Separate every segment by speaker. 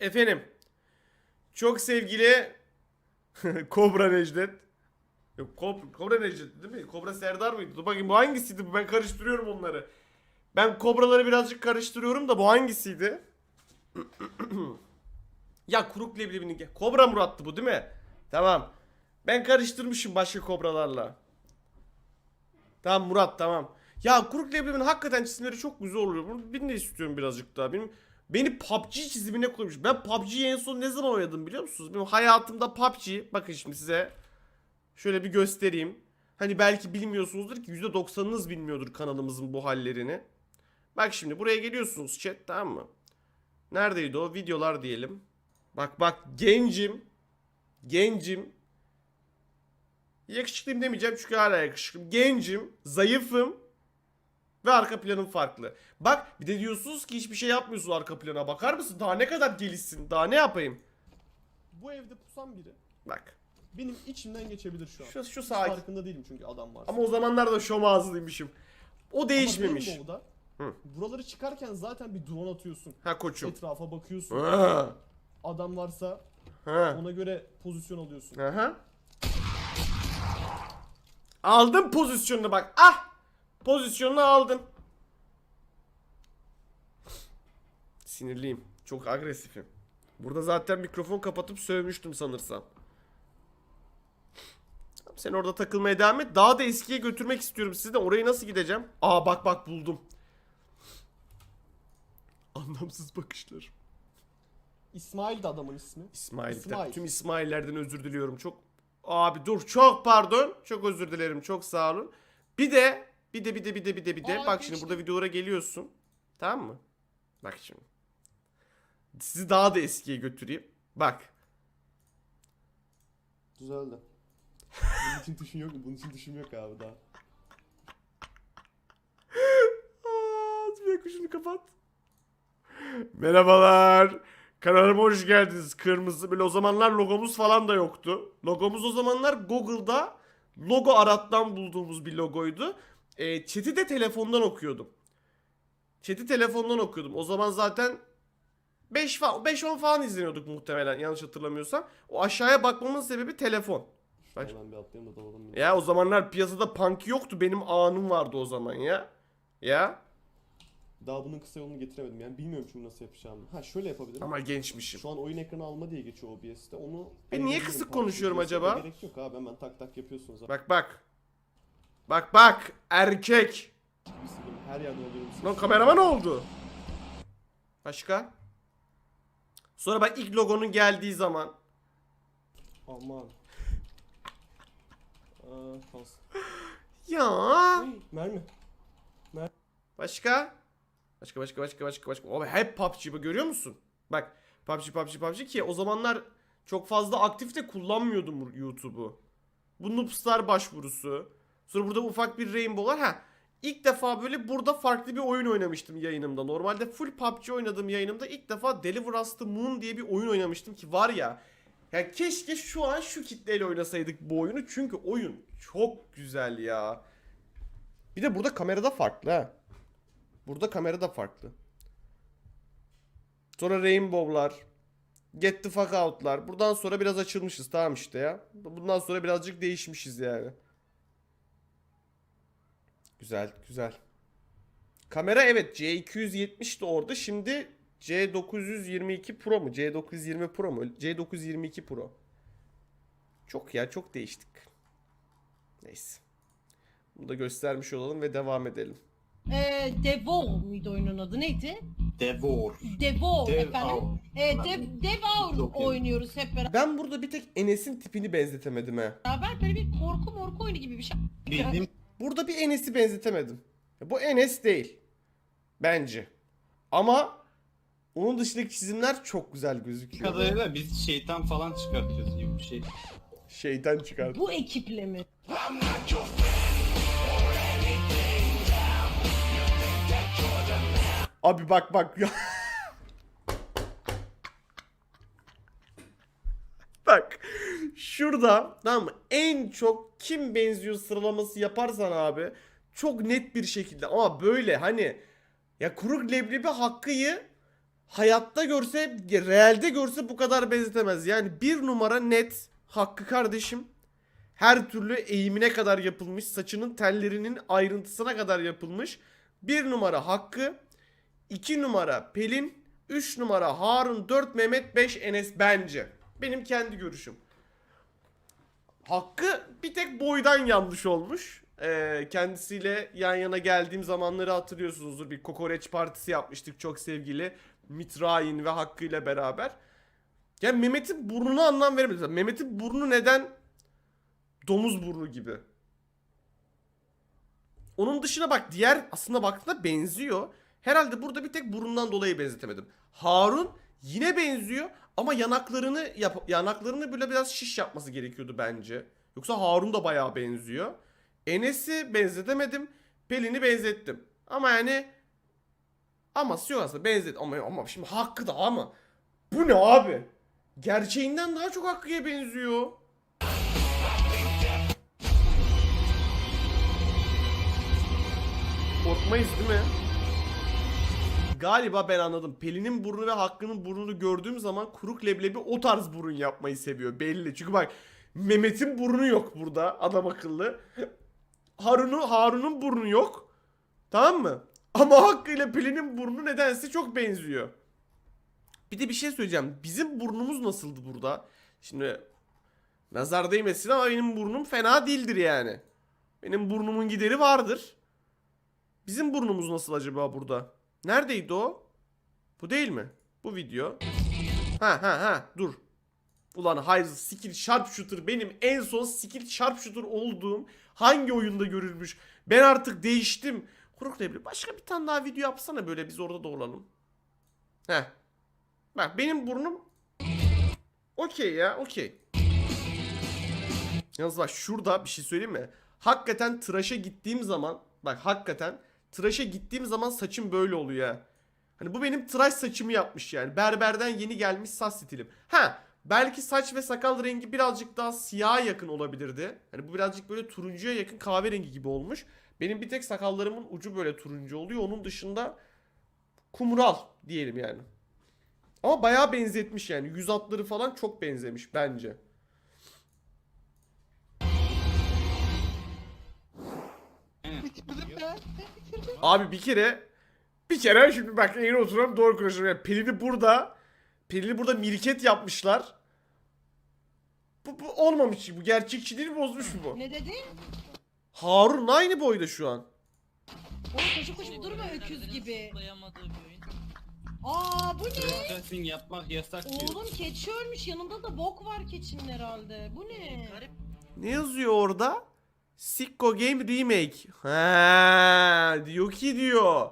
Speaker 1: Efendim. Çok sevgili Kobra Necdet. Yok Kob- Kobra Necdet değil mi? Kobra Serdar mıydı? Dur bakayım bu hangisiydi? Ben karıştırıyorum onları. Ben kobraları birazcık karıştırıyorum da bu hangisiydi? ya kuruk leblebinin Kobra Murat'tı bu değil mi? Tamam. Ben karıştırmışım başka kobralarla. Tamam Murat tamam. Ya kuruk leblebinin hakikaten çizimleri çok güzel oluyor. Bunu ben de istiyorum birazcık daha. Benim Beni PUBG çizimine koymuş. Ben PUBG'yi en son ne zaman oynadım biliyor musunuz? Benim hayatımda PUBG. Bakın şimdi size şöyle bir göstereyim. Hani belki bilmiyorsunuzdur ki %90'ınız bilmiyordur kanalımızın bu hallerini. Bak şimdi buraya geliyorsunuz chat tamam mı? Neredeydi o? Videolar diyelim. Bak bak gencim. Gencim. Yakışıklıyım demeyeceğim çünkü hala yakışıklıyım. Gencim. Zayıfım. Ve arka planım farklı. Bak bir de diyorsunuz ki hiçbir şey yapmıyorsun arka plana. Bakar mısın? Daha ne kadar gelişsin? Daha ne yapayım?
Speaker 2: Bu evde pusan biri
Speaker 1: Bak.
Speaker 2: benim içimden geçebilir şu an.
Speaker 1: Şu, şu
Speaker 2: Hiç
Speaker 1: sağ.
Speaker 2: farkında değilim çünkü adam var.
Speaker 1: Ama o zamanlar da şom ağzıymışım. O değişmemiş.
Speaker 2: Ama Rainbow'da
Speaker 1: Hı.
Speaker 2: buraları çıkarken zaten bir drone atıyorsun.
Speaker 1: Ha koçum.
Speaker 2: Etrafa bakıyorsun.
Speaker 1: Ha.
Speaker 2: Adam varsa
Speaker 1: Ha.
Speaker 2: ona göre pozisyon alıyorsun.
Speaker 1: Aha. Aldım pozisyonunu bak. Ah! Pozisyonunu aldın. Sinirliyim. Çok agresifim. Burada zaten mikrofon kapatıp sövmüştüm sanırsam. Sen orada takılmaya devam et. Daha da eskiye götürmek istiyorum sizi de. Oraya nasıl gideceğim? Aa bak bak buldum. Anlamsız bakışlar.
Speaker 2: İsmail de adamın ismi.
Speaker 1: İsmail.
Speaker 2: İsmail.
Speaker 1: Tüm İsmail'lerden özür diliyorum. Çok Abi dur çok pardon. Çok özür dilerim. Çok sağ olun. Bir de bir de bir de bir de bir de bir de
Speaker 2: Aa,
Speaker 1: bak şimdi
Speaker 2: geçti.
Speaker 1: burada videolara geliyorsun. Tamam mı? Bak şimdi. Sizi daha da eskiye götüreyim. Bak.
Speaker 2: Düzeldi. Bunun için tuşun yok mu? Bunun için tuşum yok abi daha.
Speaker 1: Aa, bir dakika şunu kapat. Merhabalar. Kanalıma hoş geldiniz. Kırmızı böyle o zamanlar logomuz falan da yoktu. Logomuz o zamanlar Google'da logo arattan bulduğumuz bir logoydu. E, chat'i de telefondan okuyordum. Chat'i telefondan okuyordum. O zaman zaten 5 falan 5-10 falan izleniyorduk muhtemelen yanlış hatırlamıyorsam. O aşağıya bakmamın sebebi telefon. Bak-
Speaker 2: Şuradan bir da dalalım.
Speaker 1: Ya o zamanlar piyasada punk yoktu. Benim anım vardı o zaman ya. Ya.
Speaker 2: Daha bunun kısa yolunu getiremedim yani bilmiyorum çünkü nasıl yapacağımı. Ha şöyle yapabilirim.
Speaker 1: Ama gençmişim.
Speaker 2: Şu an oyun ekranı alma diye geçiyor OBS'te. Onu
Speaker 1: Ben niye kısık konuşuyorum acaba?
Speaker 2: Gerek yok abi hemen tak tak yapıyorsunuz. Abi.
Speaker 1: Bak bak. Bak bak. Erkek.
Speaker 2: Her yerde oluyorum.
Speaker 1: Lan kameraman oldu. Başka? Sonra bak ilk logonun geldiği zaman.
Speaker 2: Aman. Aa, pas.
Speaker 1: Ya.
Speaker 2: Hey, mermi.
Speaker 1: Başka? Başka başka başka başka başka. Abi hep PUBG bu görüyor musun? Bak PUBG PUBG PUBG ki o zamanlar çok fazla aktif de kullanmıyordum YouTube'u. Bu Noobstar başvurusu. Sonra burada ufak bir Rainbow var. Ha ilk defa böyle burada farklı bir oyun oynamıştım yayınımda. Normalde full PUBG oynadığım yayınımda ilk defa Deliver the Moon diye bir oyun oynamıştım ki var ya. Ya keşke şu an şu kitleyle oynasaydık bu oyunu. Çünkü oyun çok güzel ya. Bir de burada kamerada farklı ha. Burada kamera da farklı. Sonra Rainbow'lar. Get the fuck out'lar. Buradan sonra biraz açılmışız tamam işte ya. Bundan sonra birazcık değişmişiz yani. Güzel güzel. Kamera evet C270 de orada. Şimdi C922 Pro mu? C920 Pro mu? C922 Pro. Çok ya çok değiştik. Neyse. Bunu da göstermiş olalım ve devam edelim.
Speaker 3: Ee, Devour muydu oyunun adı neydi?
Speaker 4: Devor.
Speaker 3: Devour
Speaker 4: Dev
Speaker 3: efendim. Ee, Dev, Devour oynuyoruz hep
Speaker 1: Ben burada bir tek Enes'in tipini benzetemedim he.
Speaker 3: beraber. Böyle bir korku morku oyunu gibi bir şey.
Speaker 4: Bildiğim
Speaker 1: Burada bir Enes'i benzetemedim. Bu Enes değil. Bence. Ama onun dışındaki çizimler çok güzel gözüküyor.
Speaker 4: kadarıyla biz şeytan falan çıkartıyoruz gibi bir şey.
Speaker 1: Şeytan çıkar.
Speaker 3: Bu ekiple mi?
Speaker 1: Abi bak bak ya. bak. Şurada tamam mı? En çok kim benziyor sıralaması yaparsan abi çok net bir şekilde ama böyle hani ya kuru leblebi hakkıyı hayatta görse, realde görse bu kadar benzetemez. Yani bir numara net Hakkı kardeşim. Her türlü eğimine kadar yapılmış, saçının tellerinin ayrıntısına kadar yapılmış. Bir numara Hakkı, iki numara Pelin, üç numara Harun, dört Mehmet, beş Enes bence. Benim kendi görüşüm. Hakkı bir tek boydan yanlış olmuş. Ee, kendisiyle yan yana geldiğim zamanları hatırlıyorsunuzdur. Bir kokoreç partisi yapmıştık çok sevgili Mitrain ve Hakkı ile beraber. Yani Mehmet'in burnuna anlam veremedim. Mehmet'in burnu neden domuz burnu gibi? Onun dışına bak diğer aslında baktığında benziyor. Herhalde burada bir tek burundan dolayı benzetemedim. Harun yine benziyor ama yanaklarını yap yanaklarını böyle biraz şiş yapması gerekiyordu bence. Yoksa Harun da bayağı benziyor. Enes'i benzetemedim. Pelin'i benzettim. Ama yani aması yok aslında benzet ama ama şimdi Hakkı da ama bu ne abi? Gerçeğinden daha çok Hakkı'ya benziyor. Korkmayız değil mi? Galiba ben anladım. Pelin'in burnu ve Hakkı'nın burnunu gördüğüm zaman kuruk leblebi o tarz burun yapmayı seviyor belli. Çünkü bak Mehmet'in burnu yok burada adam akıllı. Harun'u Harun'un burnu yok. Tamam mı? Ama Hakkı ile Pelin'in burnu nedense çok benziyor. Bir de bir şey söyleyeceğim. Bizim burnumuz nasıldı burada? Şimdi nazar değmesin ama benim burnum fena değildir yani. Benim burnumun gideri vardır. Bizim burnumuz nasıl acaba burada? Neredeydi o? Bu değil mi? Bu video. Ha ha ha dur. Ulan hayır skill sharpshooter benim en son skill sharpshooter olduğum hangi oyunda görülmüş? Ben artık değiştim. Kuruk Leblebi başka bir tane daha video yapsana böyle biz orada da olalım. Bak benim burnum okey ya okey. Yalnız bak şurada bir şey söyleyeyim mi? Hakikaten tıraşa gittiğim zaman bak hakikaten tıraşa gittiğim zaman saçım böyle oluyor ya. Hani bu benim tıraş saçımı yapmış yani. Berberden yeni gelmiş saç stilim. Ha belki saç ve sakal rengi birazcık daha siyaha yakın olabilirdi. Hani bu birazcık böyle turuncuya yakın kahverengi gibi olmuş. Benim bir tek sakallarımın ucu böyle turuncu oluyor. Onun dışında kumral diyelim yani. Ama bayağı benzetmiş yani. Yüz hatları falan çok benzemiş bence. Abi bir kere bir kere şimdi bak eğri oturan doğru konuşuyorum. Yani Pelin'i burada Pelin'i burada mirket yapmışlar. Bu, bu olmamış. Bu gerçekçiliğini bozmuş bu.
Speaker 3: Ne dedi?
Speaker 1: Harun aynı boyda şu an.
Speaker 3: Oğlum koşup koşup durma öküz gibi. Aa bu ne?
Speaker 4: Crossdressing yapmak yasak diyor.
Speaker 3: Oğlum keçi ölmüş yanında da bok var keçinin herhalde. Bu ne?
Speaker 5: Garip.
Speaker 1: Ne yazıyor orada? Sicko Game Remake. Ha, diyor ki diyor.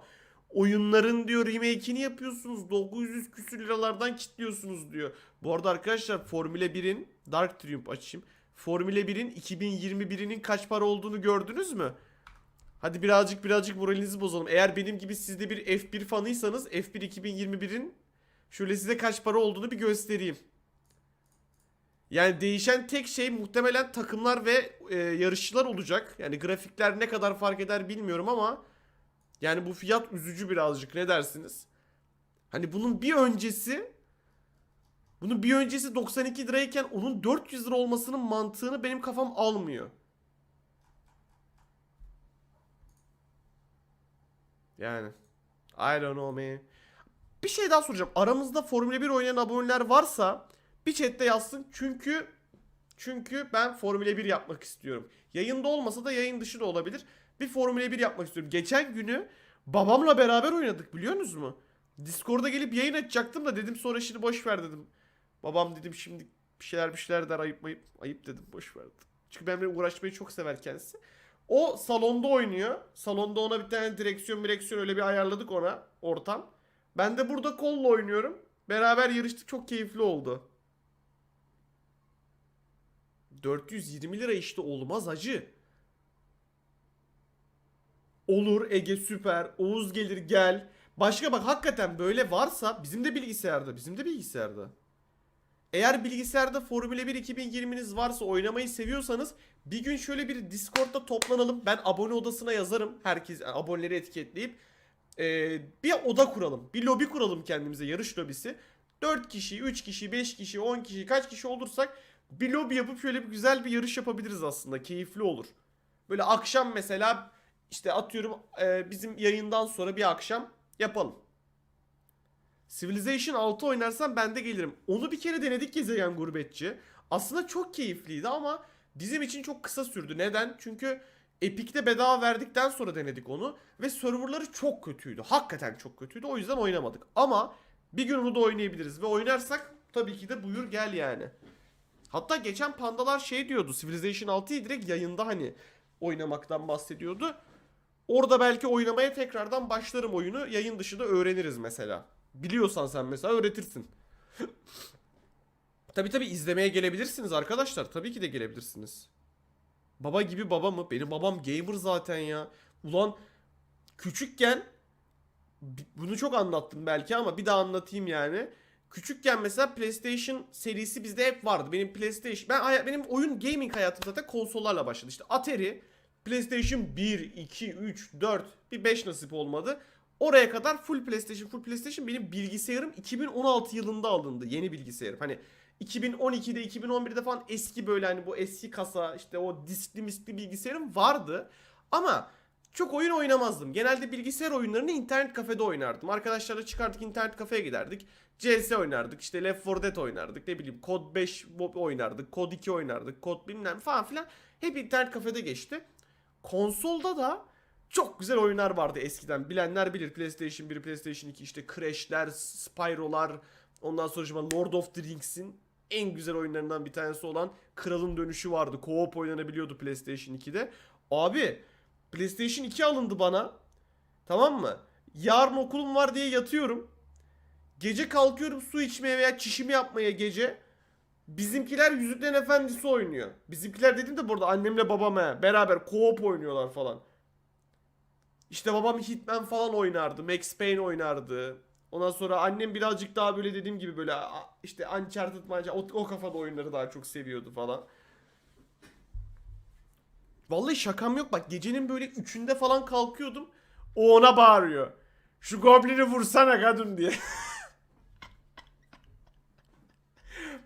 Speaker 1: Oyunların diyor remake'ini yapıyorsunuz. 900 küsür liralardan kitliyorsunuz diyor. Bu arada arkadaşlar Formula 1'in Dark Triumph açayım. Formula 1'in 2021'inin kaç para olduğunu gördünüz mü? Hadi birazcık birazcık moralinizi bozalım. Eğer benim gibi siz de bir F1 fanıysanız F1 2021'in şöyle size kaç para olduğunu bir göstereyim. Yani değişen tek şey muhtemelen takımlar ve e, yarışçılar olacak. Yani grafikler ne kadar fark eder bilmiyorum ama yani bu fiyat üzücü birazcık ne dersiniz? Hani bunun bir öncesi bunun bir öncesi 92 lirayken onun 400 lira olmasının mantığını benim kafam almıyor. Yani I don't know man. Bir şey daha soracağım. Aramızda Formula 1 oynayan aboneler varsa bir chatte yazsın. Çünkü çünkü ben Formula 1 yapmak istiyorum. Yayında olmasa da yayın dışı da olabilir. Bir Formula 1 yapmak istiyorum. Geçen günü babamla beraber oynadık biliyor musunuz mu? Discord'a gelip yayın açacaktım da dedim sonra şimdi boş ver dedim. Babam dedim şimdi bir şeyler bir şeyler der ayıp ayıp ayıp dedim boş ver dedim. Çünkü benimle uğraşmayı çok sever kendisi. O salonda oynuyor. Salonda ona bir tane direksiyon direksiyon öyle bir ayarladık ona ortam. Ben de burada kolla oynuyorum. Beraber yarıştık çok keyifli oldu. 420 lira işte olmaz acı. Olur Ege süper. Oğuz gelir gel. Başka bak hakikaten böyle varsa bizim de bilgisayarda. Bizim de bilgisayarda. Eğer bilgisayarda Formula 1 2020'niz varsa oynamayı seviyorsanız bir gün şöyle bir Discord'da toplanalım. Ben abone odasına yazarım. Herkes yani aboneleri etiketleyip Ee, bir oda kuralım. Bir lobi kuralım kendimize. Yarış lobisi. 4 kişi, 3 kişi, 5 kişi, 10 kişi kaç kişi olursak bir lobi yapıp şöyle bir güzel bir yarış yapabiliriz aslında. Keyifli olur. Böyle akşam mesela işte atıyorum e, bizim yayından sonra bir akşam yapalım. Civilization 6 oynarsam ben de gelirim. Onu bir kere denedik gezegen gurbetçi. Aslında çok keyifliydi ama bizim için çok kısa sürdü. Neden? Çünkü Epic'te bedava verdikten sonra denedik onu ve serverları çok kötüydü. Hakikaten çok kötüydü. O yüzden oynamadık. Ama bir gün onu da oynayabiliriz ve oynarsak tabii ki de buyur gel yani. Hatta geçen pandalar şey diyordu. Civilization 6'yı direkt yayında hani oynamaktan bahsediyordu. Orada belki oynamaya tekrardan başlarım oyunu. Yayın dışında öğreniriz mesela. Biliyorsan sen mesela öğretirsin. tabii tabii izlemeye gelebilirsiniz arkadaşlar. Tabii ki de gelebilirsiniz. Baba gibi baba mı? Benim babam gamer zaten ya. Ulan küçükken bunu çok anlattım belki ama bir daha anlatayım yani. Küçükken mesela PlayStation serisi bizde hep vardı. Benim PlayStation ben benim oyun gaming hayatım zaten konsollarla başladı. İşte Atari, PlayStation 1, 2, 3, 4, bir 5 nasip olmadı. Oraya kadar full PlayStation, full PlayStation benim bilgisayarım 2016 yılında alındı. Yeni bilgisayarım. Hani 2012'de 2011'de falan eski böyle hani bu eski kasa işte o diskli miskli bilgisayarım vardı. Ama çok oyun oynamazdım. Genelde bilgisayar oyunlarını internet kafede oynardım. Arkadaşlarla çıkardık internet kafeye giderdik. CS oynardık işte Left 4 Dead oynardık ne bileyim Code 5 oynardık Code 2 oynardık Code bilmem falan filan. Hep internet kafede geçti. Konsolda da çok güzel oyunlar vardı eskiden. Bilenler bilir PlayStation 1, PlayStation 2 işte Crash'ler, Spyro'lar, ondan sonra işte Lord of the Rings'in en güzel oyunlarından bir tanesi olan Kralın Dönüşü vardı. Co-op oynanabiliyordu PlayStation 2'de. Abi PlayStation 2 alındı bana. Tamam mı? Yarın okulum var diye yatıyorum. Gece kalkıyorum su içmeye veya çişimi yapmaya gece. Bizimkiler Yüzüklerin Efendisi oynuyor. Bizimkiler dedim de burada annemle babam he. Beraber co-op oynuyorlar falan. İşte babam Hitman falan oynardı. Max Payne oynardı. Ondan sonra annem birazcık daha böyle dediğim gibi böyle işte Uncharted, Uncharted o, o kafada oyunları daha çok seviyordu falan. Vallahi şakam yok bak gecenin böyle üçünde falan kalkıyordum. O ona bağırıyor. Şu goblini vursana kadın diye.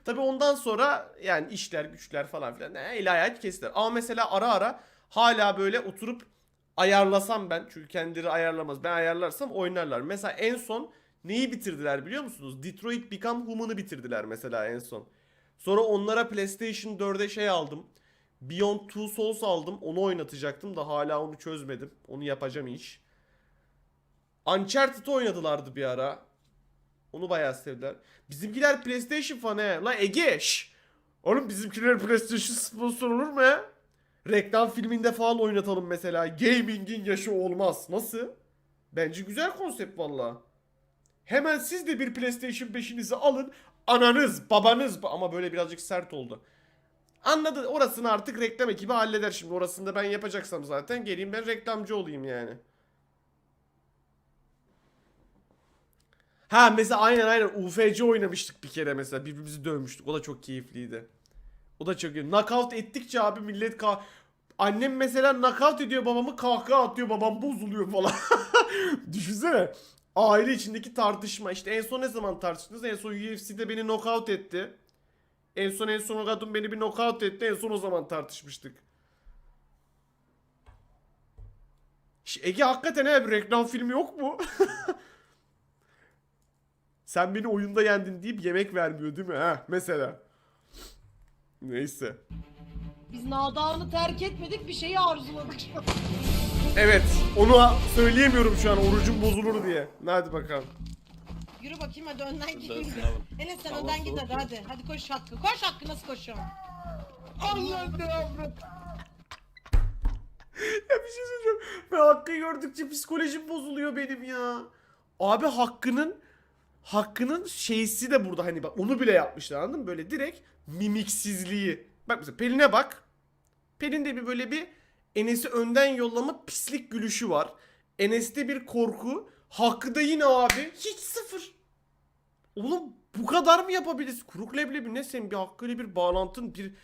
Speaker 1: Tabi ondan sonra yani işler güçler falan filan ne, el ayağı kestiler. Ama mesela ara ara hala böyle oturup ayarlasam ben çünkü kendileri ayarlamaz ben ayarlarsam oynarlar. Mesela en son neyi bitirdiler biliyor musunuz? Detroit Become Human'ı bitirdiler mesela en son. Sonra onlara PlayStation 4'e şey aldım. Beyond Two Souls aldım. Onu oynatacaktım da hala onu çözmedim. Onu yapacağım iş. Uncharted oynadılardı bir ara. Onu bayağı sevdiler. Bizimkiler PlayStation fanı he. Lan Ege şş. Oğlum bizimkiler PlayStation sponsor olur mu ya? Reklam filminde falan oynatalım mesela. Gaming'in yaşı olmaz. Nasıl? Bence güzel konsept valla. Hemen siz de bir PlayStation 5'inizi alın. Ananız, babanız ama böyle birazcık sert oldu. Anladı. Orasını artık reklam ekibi halleder şimdi. Orasını da ben yapacaksam zaten geleyim ben reklamcı olayım yani. Ha mesela aynen aynen UFC oynamıştık bir kere mesela. Birbirimizi dövmüştük. O da çok keyifliydi. O da çok iyi. Knockout ettikçe abi millet ka Annem mesela knockout ediyor babamı kahkaha atıyor babam bozuluyor falan. Düşünsene. Aile içindeki tartışma. İşte en son ne zaman tartıştınız? En son UFC'de beni knockout etti. En son en son o kadın beni bir knockout etti. En son o zaman tartışmıştık. Ege hakikaten he bir reklam filmi yok mu? Sen beni oyunda yendin deyip yemek vermiyor değil mi? Ha mesela. Neyse.
Speaker 3: Biz Nadağını terk etmedik bir şeyi arzuladık.
Speaker 1: Evet. Onu söyleyemiyorum şu an orucum bozulur diye. Hadi bakalım.
Speaker 3: Yürü bakayım hadi önden gideyim.
Speaker 4: sınavım.
Speaker 3: Enes sen önden git
Speaker 4: soğuk
Speaker 3: hadi hadi. Hadi koş Hakkı. Koş Hakkı nasıl koşuyorsun?
Speaker 4: Allah ne yavrum.
Speaker 1: Ya bir şey söyleyeceğim. Ben Hakkı gördükçe psikolojim bozuluyor benim ya. Abi Hakkı'nın Hakkı'nın şeysi de burada hani bak onu bile yapmışlar anladın mı? Böyle direkt mimiksizliği. Bak mesela Pelin'e bak. Pelin'de bir böyle bir Enes'i önden yollama pislik gülüşü var. Enes'te bir korku. Hakkı'da yine abi hiç sıfır. Oğlum bu kadar mı yapabiliriz? Kuruk leblebi ne senin bir Hakkı'yla bir bağlantın, bir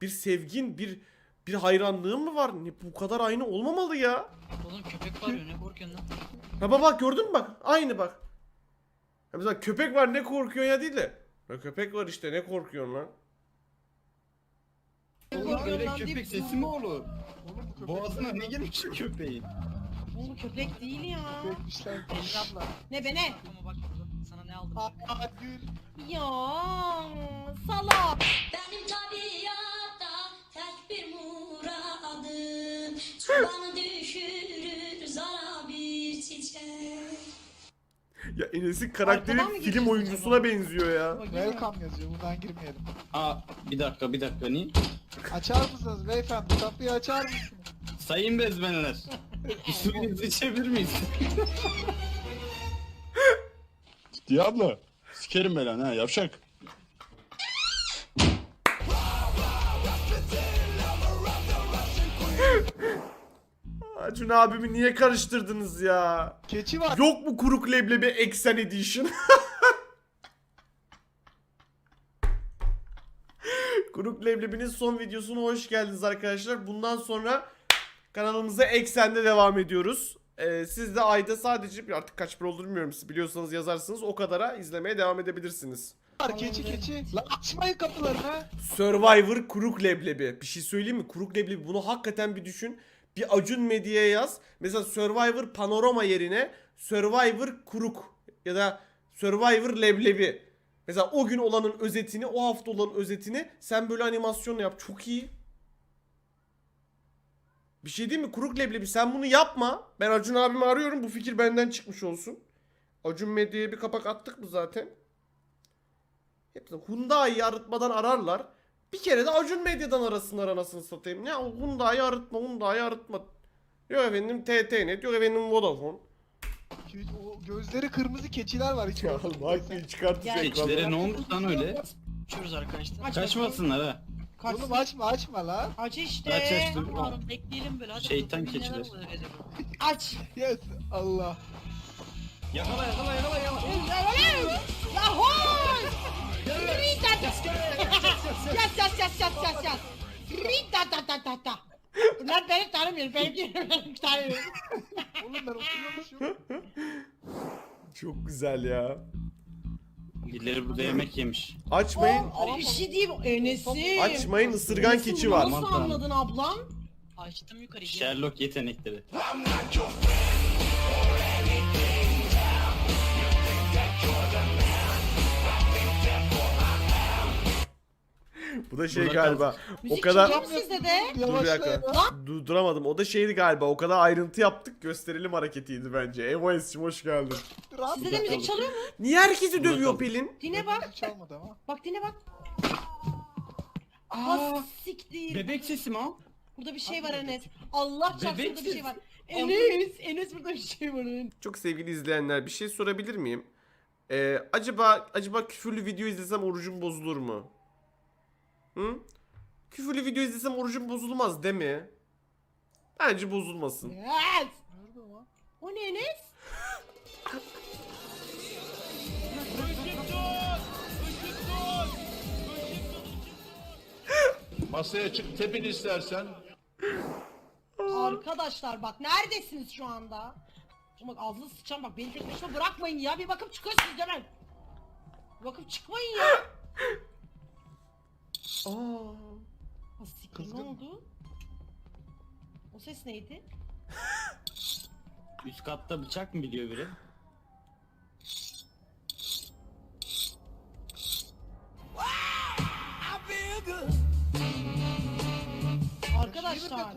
Speaker 1: bir sevgin, bir bir hayranlığın mı var? Ne, bu kadar aynı olmamalı ya.
Speaker 5: Oğlum köpek var ya ne korkuyorsun lan?
Speaker 1: Ha bak bak gördün mü bak? Aynı bak. Ya mesela köpek var ne korkuyorsun ya değil de. Ya köpek var işte ne korkuyorsun lan?
Speaker 4: Oğlum öyle köpek sesi mi olur? Boğazına ne gelmiş o köpeğin?
Speaker 3: Bu köpek değil ya.
Speaker 4: Köpekmişler.
Speaker 5: Pelin abla.
Speaker 3: Ne be ne?
Speaker 5: Aklıma bak burada. Sana ne aldım?
Speaker 4: Aa gül.
Speaker 3: Ya salak.
Speaker 6: Benim tabiatta tek bir muradım Çobanı düşürür zara bir çiçek
Speaker 1: Ya Enes'in karakteri
Speaker 3: Arkadan mı
Speaker 1: film
Speaker 3: geçiyorsun
Speaker 1: oyuncusuna
Speaker 3: acaba?
Speaker 1: benziyor ya.
Speaker 4: Welcome yazıyor. Buradan girmeyelim.
Speaker 7: Aa bir dakika bir dakika niye?
Speaker 4: Açar mısınız beyefendi? Kapıyı açar mısınız?
Speaker 7: Sayın bezmenler. Suyunuzu içebilir miyiz?
Speaker 8: Diablo. Sikerim belanı ha yavşak.
Speaker 1: Acun abimi niye karıştırdınız ya?
Speaker 4: Keçi var.
Speaker 1: Yok mu kuruk leblebi Exen Edition? kuruk leblebinin son videosuna hoş geldiniz arkadaşlar. Bundan sonra kanalımıza Exen'de devam ediyoruz. Ee, siz de ayda sadece bir artık kaç bir olur bilmiyorum siz biliyorsanız yazarsınız o kadara izlemeye devam edebilirsiniz.
Speaker 4: Keçi keçi. Lan açmayın kapılarını.
Speaker 1: Survivor kuruk leblebi. Bir şey söyleyeyim mi? Kuruk leblebi bunu hakikaten bir düşün. Bir Acun Medya'ya yaz. Mesela Survivor panorama yerine Survivor kuruk ya da Survivor leblebi. Mesela o gün olanın özetini, o hafta olanın özetini sen böyle animasyonla yap. Çok iyi. Bir şey değil mi? Kuruk leblebi sen bunu yapma. Ben Acun abimi arıyorum. Bu fikir benden çıkmış olsun. Acun Medya'ya bir kapak attık mı zaten? Hep Hyundai'yi arıtmadan ararlar. Bir kere de Acun Medya'dan arasınlar anasını satayım. O Hyundai'yi arıtma, Hyundai'yi arıtma. Yok efendim TTNet, yok efendim Vodafone.
Speaker 4: O gözleri kırmızı keçiler var hiç.
Speaker 1: Ya Hakkı'yı çıkartacak.
Speaker 7: Keçilere ne olmuş lan öyle?
Speaker 5: Uçuyoruz arkadaşlar.
Speaker 3: Aç
Speaker 7: Kaçmasınlar ha.
Speaker 3: Kaç.
Speaker 4: Oğlum açma açma lan.
Speaker 3: Aç işte.
Speaker 7: Aç aç dur.
Speaker 5: Umarım bekleyelim böyle. Hadi
Speaker 7: Şeytan
Speaker 5: bakalım neler
Speaker 7: keçiler.
Speaker 5: olacak acaba.
Speaker 3: Aç.
Speaker 4: Yes. Allah.
Speaker 7: Yakala yakala yakala yakala.
Speaker 3: Yahoy! Rita Yas yas yas yas yas yas. Rita ta ta ta ta. Bunlar beni tanımıyor. Benimki benim tanımıyor.
Speaker 4: Oğlum ben oturmamışım.
Speaker 1: Çok güzel ya.
Speaker 7: Birileri burada yemek yemiş.
Speaker 1: Açmayın.
Speaker 3: Bir şey diyeyim Enes'im.
Speaker 1: Açmayın ısırgan keçi var.
Speaker 3: Nasıl anladın ablam?
Speaker 5: Açtım yukarıyı.
Speaker 7: Sherlock yetenekleri.
Speaker 1: Bu da şey
Speaker 7: Burada
Speaker 1: galiba. O
Speaker 3: Müzik
Speaker 1: kadar
Speaker 3: sizde de?
Speaker 1: Dur bir dakika.
Speaker 4: Yavaşlayın.
Speaker 1: Du- duramadım. O da şeydi galiba. O kadar ayrıntı yaptık. Gösterelim hareketiydi bence. Evoes'cim hoş geldin.
Speaker 4: Rahat
Speaker 3: Sizde de müzik çalıyor mu?
Speaker 1: Niye herkesi
Speaker 7: Burada
Speaker 1: dövüyor
Speaker 7: kaldı.
Speaker 1: Pelin?
Speaker 3: Dine bak.
Speaker 4: Çalmadı ama.
Speaker 3: Bak dine bak.
Speaker 7: Aa,
Speaker 3: Ah siktir.
Speaker 7: bebek sesi mi o?
Speaker 3: Burada bir şey var Enes. Allah çarpsın burada bir şey var. Enes, Enes burada bir şey var Enes.
Speaker 1: Çok sevgili izleyenler bir şey sorabilir miyim? Ee, acaba acaba küfürlü video izlesem orucum bozulur mu? Hı? Küfürlü video izlesem orucum bozulmaz değil mi? Bence bozulmasın.
Speaker 3: Yes.
Speaker 4: Nerede o?
Speaker 3: O ne Enes?
Speaker 8: Masaya çık tepin istersen.
Speaker 3: Arkadaşlar bak neredesiniz şu anda? Bak ağzını sıçacağım bak beni tek başıma bırakmayın ya bir bakıp çıkıyorsunuz hemen. Bakıp çıkmayın ya.
Speaker 1: Aa.
Speaker 3: Siktir,
Speaker 4: Kızgın
Speaker 3: ne
Speaker 4: mı?
Speaker 3: oldu? O ses neydi?
Speaker 7: Üst katta bıçak mı biliyor biri?
Speaker 3: Arkadaşlar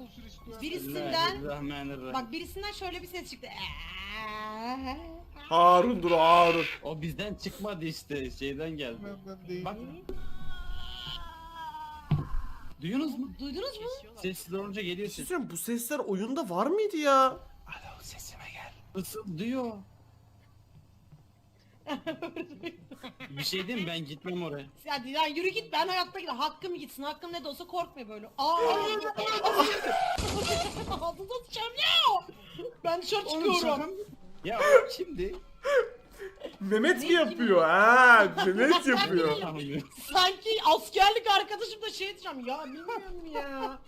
Speaker 3: birisinden
Speaker 7: Bismillahirrahmanirrahim.
Speaker 3: bak birisinden şöyle bir ses çıktı.
Speaker 1: Harun'dur Harun.
Speaker 7: O bizden çıkmadı işte şeyden geldi. Bak. Duyuyorsunuz mu?
Speaker 3: Duydunuz mu?
Speaker 7: Sessiz olunca geliyor
Speaker 1: Bir şey
Speaker 7: ses.
Speaker 1: söyleyeyim, bu sesler oyunda var mıydı ya?
Speaker 7: Isıl diyor. Bir şey diyeyim mi? ben gitmem oraya.
Speaker 3: Hadi ya yürü git ben hayatta git. Hakkım gitsin. Hakkım ne de olsa korkma böyle. Aa. Ağzınıza sıçacağım ya. Ben dışarı çıkıyorum.
Speaker 7: Ya şimdi.
Speaker 1: Mehmet mi yapıyor? Ha, Mehmet yapıyor.
Speaker 3: Sanki askerlik arkadaşım da şey diyeceğim ya bilmiyorum ya.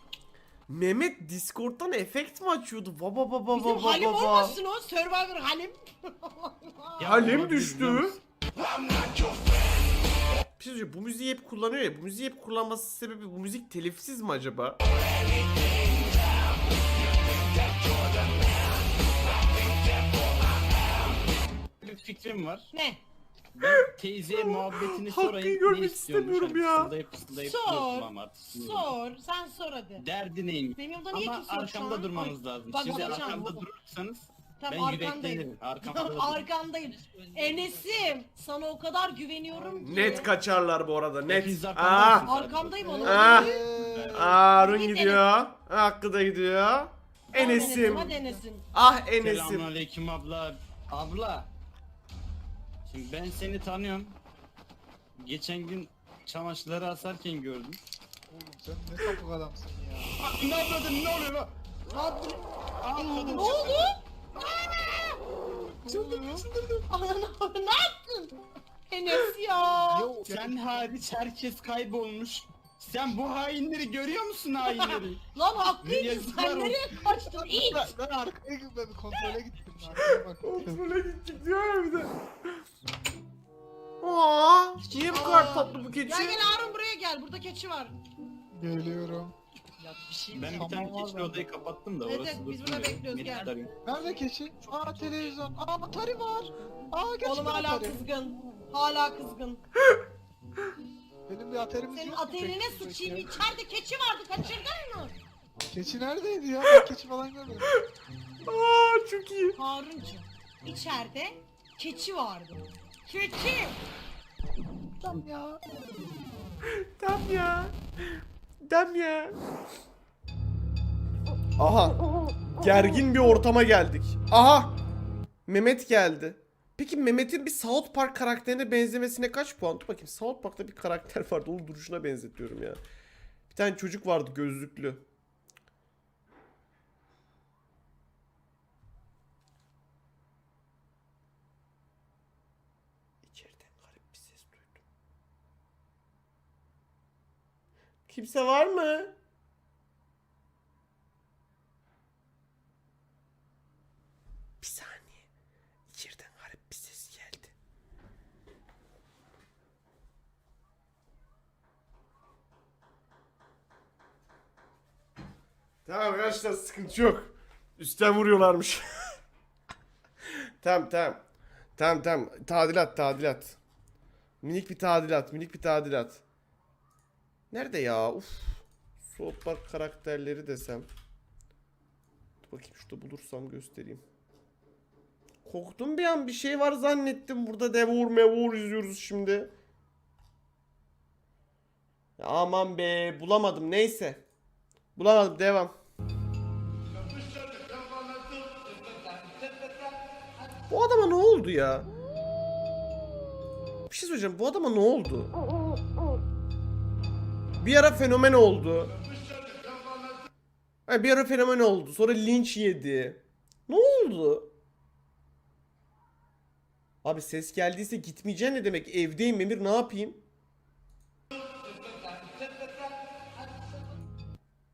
Speaker 1: Mehmet Discord'dan efekt mi açıyordu? Baba baba
Speaker 3: Bizim
Speaker 1: baba
Speaker 3: Halim
Speaker 1: baba.
Speaker 3: olmasın o Survivor Halim.
Speaker 7: Ya
Speaker 1: Halim düştü. Bir şey söyleyeceğim, bu müziği hep kullanıyor ya. Bu müziği hep kullanması sebebi bu müzik telifsiz mi acaba?
Speaker 7: Fikrim var.
Speaker 3: ne?
Speaker 7: Ben teyzeye muhabbetini
Speaker 1: Hakkı
Speaker 7: sorayım.
Speaker 1: görmek
Speaker 7: ne istiyormuş?
Speaker 1: istemiyorum
Speaker 7: Hani
Speaker 1: ya.
Speaker 7: Fısıldayıp fısıldayıp
Speaker 3: Sor.
Speaker 7: artık.
Speaker 3: Sor. Sen sor hadi.
Speaker 7: Derdi neymiş?
Speaker 3: Benim yanımda niye
Speaker 7: Ama
Speaker 3: kimse yok şu
Speaker 7: arkamda
Speaker 3: an?
Speaker 7: durmanız
Speaker 3: Ay,
Speaker 7: lazım.
Speaker 3: bak
Speaker 7: Şimdi
Speaker 3: bakacağım.
Speaker 7: arkamda durursanız
Speaker 3: Tamam
Speaker 7: ben
Speaker 3: arkandayım.
Speaker 7: yüreklenirim. Arkamda durun.
Speaker 3: Arkandayım. Enes'im sana o kadar güveniyorum ki.
Speaker 1: Net kaçarlar bu arada net.
Speaker 7: Hepiniz
Speaker 1: Aa,
Speaker 7: arkamdaysınız.
Speaker 3: Arkandayım onu.
Speaker 1: Aa.
Speaker 3: Hadi
Speaker 1: Arun
Speaker 3: Git
Speaker 1: gidiyor. Hakkı da gidiyor. Enes'im.
Speaker 3: Hadi Enes'im.
Speaker 1: Ah Enes'im.
Speaker 7: Selamünaleyküm abla. Abla. Şimdi ben seni tanıyorum. Geçen gün çamaşırları asarken gördüm.
Speaker 4: Oğlum sen ne sapık adamsın ya.
Speaker 7: Ne yapıyordun? Ne oluyor lan?
Speaker 3: Hadi.
Speaker 7: Atladım.
Speaker 3: Ne oldu?
Speaker 4: Çıldırdım.
Speaker 3: Ana ne yaptın? Enes ya.
Speaker 4: Yo,
Speaker 7: Sen hariç herkes kaybolmuş. Sen bu hainleri görüyor musun hainleri?
Speaker 3: Lan haklıydın sen nereye kaçtın? İt.
Speaker 4: ben, ben arkaya gittim ben kontrole gittim. Arkaya bak.
Speaker 1: Kontrole gittik diyor ya bir de. Aa, niye bu kadar tatlı bu keçi?
Speaker 3: Gel gel Harun buraya gel. Burada keçi var.
Speaker 4: Geliyorum.
Speaker 5: Ya bir şey
Speaker 7: Ben bir tane keçili odayı kapattım da
Speaker 3: Evet,
Speaker 7: orası
Speaker 3: evet, biz burada bekliyoruz, gel.
Speaker 4: Nerede keçi? Aa televizyon. Aa Atari var. Aa gerçekten
Speaker 3: Oğlum hala
Speaker 4: Atari.
Speaker 3: kızgın. Hala kızgın.
Speaker 4: Benim bir Atari'miz
Speaker 3: Senin
Speaker 4: yok mu
Speaker 3: ateşine
Speaker 4: peki?
Speaker 3: sıçayım. İçeride keçi vardı. Kaçırdın mı?
Speaker 4: Keçi neredeydi ya? Ben keçi falan görmedim.
Speaker 1: Aa, çok iyi.
Speaker 3: Haruncuğum. içeride keçi vardı. Keçi.
Speaker 4: Tam ya.
Speaker 1: Tam ya. Tam ya. Aha. Gergin bir ortama geldik. Aha. Mehmet geldi. Peki Mehmet'in bir South Park karakterine benzemesine kaç puan? Dur bakayım South Park'ta bir karakter vardı. Onun duruşuna benzetiyorum ya. Bir tane çocuk vardı gözlüklü. İçeriden garip bir ses duydum. Kimse var mı? Bir saniye. İçeriden garip bir ses geldi. Tamam arkadaşlar sıkıntı yok. Üstten vuruyorlarmış. tamam tamam. Tamam tamam. Tadilat tadilat. Minik bir tadilat, minik bir tadilat. Nerede ya? Uf. South Park karakterleri desem. Dur bakayım şurada bulursam göstereyim. Korktum bir an bir şey var zannettim. Burada Devur Mevur izliyoruz şimdi. Aman be bulamadım neyse. Bulamadım devam. Bu adama ne oldu ya? Bir şey söyleyeceğim. Bu adama ne oldu? Bir ara fenomen oldu. Ha, bir ara fenomen oldu. Sonra linç yedi. Ne oldu? Abi ses geldiyse gitmeyeceğim ne demek? Evdeyim Emir ne yapayım?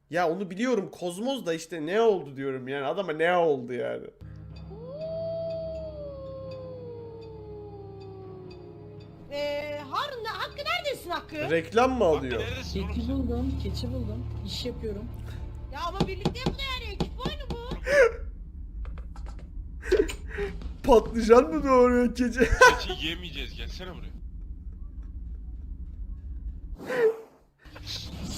Speaker 1: Ya onu biliyorum. Kozmoz da işte ne oldu diyorum yani. Adama ne oldu yani.
Speaker 3: Ee, Harun ne- Hakkı neredesin Hakkı?
Speaker 1: Reklam mı alıyor?
Speaker 5: Keçi buldum, keçi buldum. İş yapıyorum.
Speaker 3: Ya ama birlikte yapılıyor yani. Ekip oyunu bu.
Speaker 1: Patlıcan mı doğuruyor gece?
Speaker 9: Keçi yemeyeceğiz gelsene buraya.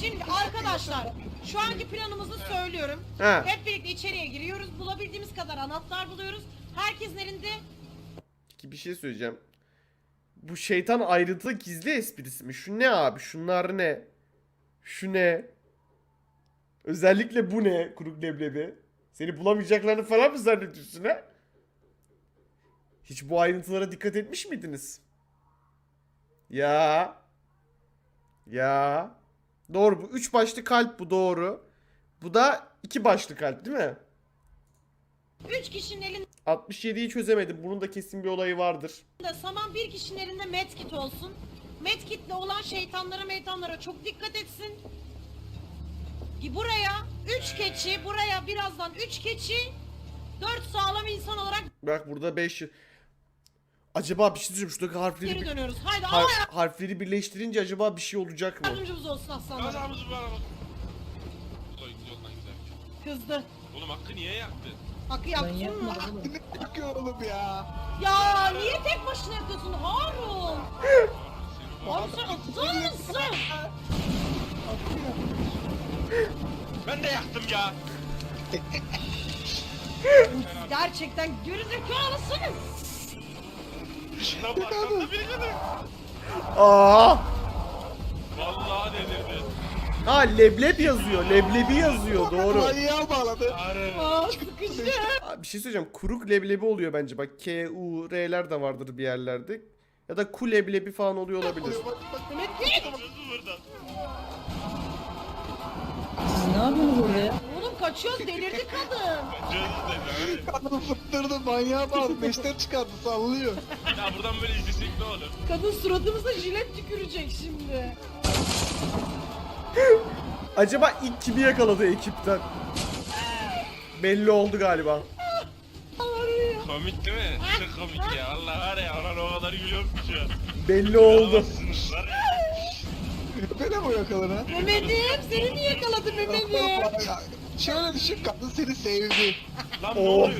Speaker 3: Şimdi arkadaşlar şu anki planımızı söylüyorum.
Speaker 1: ha.
Speaker 3: Hep birlikte içeriye giriyoruz. Bulabildiğimiz kadar anahtar buluyoruz. Herkesin elinde
Speaker 1: Ki bir şey söyleyeceğim. Bu şeytan ayrıntılı gizli esprisi mi? Şu ne abi? Şunlar ne? Şu ne? Özellikle bu ne? Kuruk leblebi. Seni bulamayacaklarını falan mı zannediyorsun ha? Hiç bu ayrıntılara dikkat etmiş miydiniz? Ya. Ya. Doğru bu. Üç başlı kalp bu doğru. Bu da iki başlı kalp değil mi?
Speaker 3: 3 kişinin elinde
Speaker 1: 67'yi çözemedim. Bunun da kesin bir olayı vardır.
Speaker 3: saman bir kişinin elinde medkit olsun. Medkitle olan şeytanlara meytanlara çok dikkat etsin. Buraya 3 keçi buraya birazdan 3 keçi 4 sağlam insan olarak
Speaker 1: Bak burada 5 Acaba bir şey diyeceğim şuradaki harfleri
Speaker 3: geri
Speaker 1: bir-
Speaker 3: dönüyoruz. Haydi
Speaker 1: har-
Speaker 3: Allah
Speaker 1: harfleri birleştirince acaba bir şey olacak mı?
Speaker 3: yardımcımız olsun.
Speaker 9: Ulan yoldan gider.
Speaker 3: Kızdı.
Speaker 9: Oğlum Hakkı niye yaktın?
Speaker 3: Hakkı yaptın mı?
Speaker 5: yapmadım oğlum.
Speaker 4: Ya.
Speaker 3: Ya niye tek başına yapıyorsun Harun?
Speaker 9: Seni
Speaker 3: Abi sen aptal mısın?
Speaker 9: Ben de yaktım ya.
Speaker 3: Gerçekten gerizekalısınız.
Speaker 9: Lan arkamda biri.
Speaker 1: Aa!
Speaker 9: Vallahi delirdi.
Speaker 1: Ha leblep yazıyor. Leblebi yazıyor doğru.
Speaker 4: Manyağa bağladı.
Speaker 9: Arı.
Speaker 3: Aa
Speaker 1: bir şey söyleyeceğim. Kuruk leblebi oluyor bence. Bak K, U, R'ler de vardır bir yerlerde. Ya da ku leblebi falan oluyor olabilir.
Speaker 4: Bak bak
Speaker 3: Mehmet git.
Speaker 5: Siz ne yapıyorsunuz orada ya?
Speaker 3: Kaçıyoruz delirdi kadın.
Speaker 9: Çözü dedi.
Speaker 4: kadını fıttırdı manyağa bağladı. Beşten çıkardı sallıyor.
Speaker 9: Ya buradan böyle izlesek ne olur?
Speaker 3: Kadın suratımıza jilet tükürecek şimdi.
Speaker 1: Acaba ilk kimi yakaladı ekipten? Belli oldu galiba.
Speaker 3: Ağrıyor.
Speaker 9: Komik değil mi? Çok komik ya. Allah var ya ona o kadar gülüyorum ki şu an.
Speaker 1: Belli oldu.
Speaker 9: Yalamazsınız var ya.
Speaker 4: Böyle mi yakalar ha?
Speaker 3: Mehmet'im seni niye yakaladı Mehmet'im?
Speaker 4: Şöyle düşün kadın seni sevdi.
Speaker 9: Lan ne
Speaker 1: Oh.
Speaker 9: oluyor?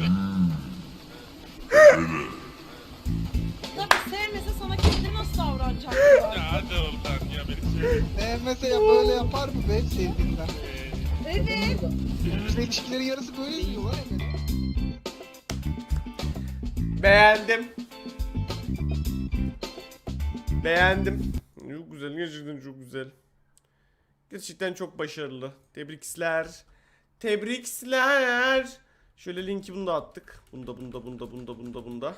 Speaker 3: Tabii sevmese sana kendi nasıl davranacak?
Speaker 9: Ya hadi oradan ya beni söyle.
Speaker 4: Sevmese ya böyle yapar mı be sevdiğinden?
Speaker 3: Evet.
Speaker 4: Günümüzde ilişkilerin yarısı böyle izliyor lan beni.
Speaker 1: Beğendim. Beğendim. Çok güzel. Gerçekten çok güzel. Gerçekten çok başarılı. Tebrikler. Tebrikler. Şöyle linki bunu da attık. Bunda bunda bunda bunda bunda bunda.